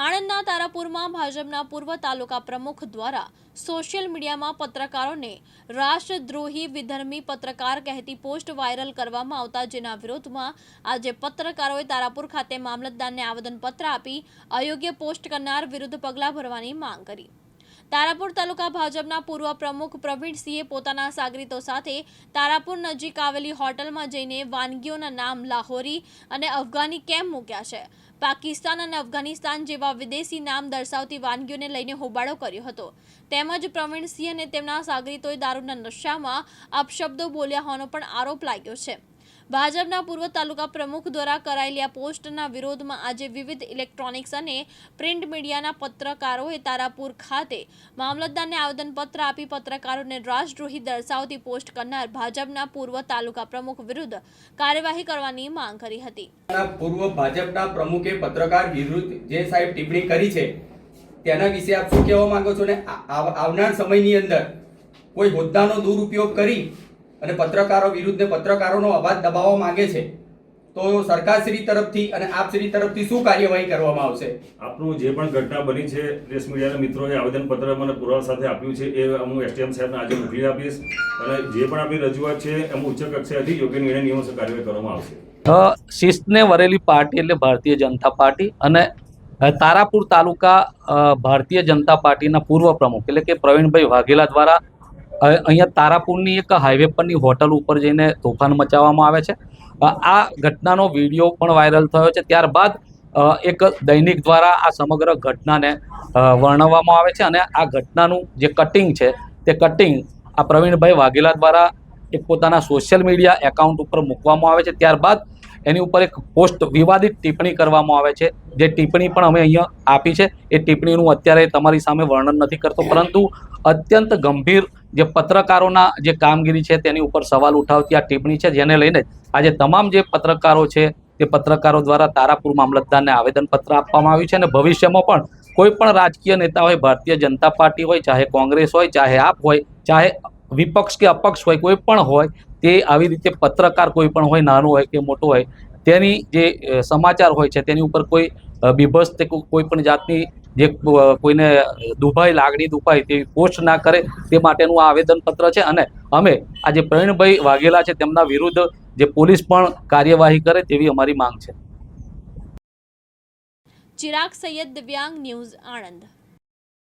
આણંદના તારાપુરમાં ભાજપના પૂર્વ તાલુકા પ્રમુખ દ્વારા સોશિયલ મીડિયામાં પત્રકારોને રાષ્ટ્રદ્રોહી વિધર્મી પત્રકાર કહેતી પોસ્ટ વાયરલ કરવામાં આવતા જેના વિરોધમાં આજે પત્રકારોએ તારાપુર ખાતે મામલતદારને આવેદનપત્ર આપી અયોગ્ય પોસ્ટ કરનાર વિરુદ્ધ પગલાં ભરવાની માંગ કરી. તારાપુર તાલુકા ભાજપના પૂર્વ પ્રમુખ પ્રવીણસિંહે પોતાના સાગરીતો સાથે તારાપુર નજીક આવેલી હોટલમાં જઈને વાનગીઓના નામ લાહોરી અને અફઘાની કેમ મૂક્યા છે? પાકિસ્તાન અને અફઘાનિસ્તાન જેવા વિદેશી નામ દર્શાવતી વાનગીઓને લઈને હોબાળો કર્યો હતો. તેમજ પ્રવીણસિંહ અને તેમના સાગરીતોએ દારૂના નશામાં અપશબ્દો બોલ્યા હોવાનો પણ આરોપ લાગ્યો છે. ભાજપના પૂર્વ તાલુકા પ્રમુખ દ્વારા કરાયેલી આ પોસ્ટના વિરોધમાં આજે વિવિધ ઇલેક્ટ્રોનિક્સ અને પ્રિન્ટ મીડિયાના પત્રકારોએ તારાપુર ખાતે મામલતદારને આવેદનપત્ર આપી પત્રકારોને રાષ્ટ્રદ્રોહી દર્શાવતી પોસ્ટ કરનાર ભાજપના પૂર્વ તાલુકા પ્રમુખ વિરુદ્ધ કાર્યવાહી કરવાની માંગ કરી હતી. પૂર્વ ભાજપના પ્રમુખે પત્રકાર વિરુદ્ધ જે સાહેબ ટિપ્પણી કરી છે, તેના વિશે આપ શું કહેવા માંગો છો? ને આવનાર સમયની અંદર કોઈ હોદ્દાનો દુરુપયોગ કરી અને પત્રકારો વિરુદ્ધ પત્રકારોનો અવાજ દબાવવા માંગે છે તો સરકારશ્રી તરફથી અને આપશ્રી તરફથી શું કાર્યવાહી કરવામાં આવશે? આપનું જે પણ ઘટના બની છે પ્રેસ મીડિયાના મિત્રોએ આવેદનપત્ર મને પુરાવા સાથે આપ્યું છે એ હું એસટીએમ સાહેબને આજે મોકલી આપીશ. અને જે પણ આપણી રજૂઆત છે એમ ઉચ્ચ કક્ષાએથી યોગ્ય નિર્ણય નિયમોસર કાર્યવાહી કરવામાં આવશે. શિસ્તને વરેલી પાર્ટી એટલે ભારતીય જનતા પાર્ટી અને તારાપુર તાલુકા અ, ભારતીય જનતા પાર્ટીના પૂર્વ પ્રમુખ એટલે કે પ્રવીણભાઈ વાઘેલા દ્વારા અહીંયા તારાપુરની એક હાઈવે પરની હોટલ ઉપર જઈને તોફાન મચાવવામાં આવે છે. આ ઘટનાનો વીડિયો પણ વાયરલ થયો છે. ત્યારબાદ એક દૈનિક દ્વારા આ સમગ્ર ઘટનાને વર્ણવવામાં આવે છે અને આ ઘટનાનું જે કટિંગ છે, તે કટિંગ આ પ્રવીણભાઈ વાઘેલા દ્વારા એક પોતાના સોશિયલ મીડિયા એકાઉન્ટ ઉપર મૂકવામાં આવે છે. ત્યારબાદ, એની ઉપર એક પોસ્ટ વિવાદિત ટિપ્પણી કરવામાં આવે છે. જે ટિપ્પણી પણ અમે અહીંયા આપી છે. એ ટિપ્પણીનું અત્યારે તમારી સામે વર્ણન નથી કરતો. પરંતુ અત્યંત ગંભીર જે પત્રકારોના જે કામગીરી છે તેની ઉપર સવાલ ઉઠાવતી આ ટિપ્પણી છે, જેને લઈને આજે તમામ જે પત્રકારો છે તે પત્રકારો દ્વારા તારાપુર મામલતદારને આવેદનપત્ર આપવામાં આવ્યું છે અને ભવિષ્યમાં પણ કોઈ પણ રાજકીય નેતા હોય, ભારતીય જનતા પાર્ટી હોય, ચાહે કોંગ્રેસ હોય, ચાહે આપ હોય, ચાહે વિપક્ષ કે અપક્ષ હોય, કોઈ પણ હોય, તે આવી રીતે પત્રકાર કોઈ પણ હોય, નાનો હોય કે મોટો હોય, તેની જે સમાચાર હોય છે, તેની ઉપર કોઈ બીભસ કે કોઈ પણ જાતની જે કોઈને દુભાઈ લાગણી દુભાઈ તેવી પોસ્ટ ના કરે તે માટેનું આ આવેદનપત્ર છે અને અમે આ જે પ્રવીણભાઈ વાઘેલા છે તેમના વિરુદ્ધ જે પોલીસ પણ કાર્યવાહી કરે તેવી અમારી માંગ છે. ચિરાગ સૈયદ દિવ્યાંગ ન્યૂઝ આણંદ.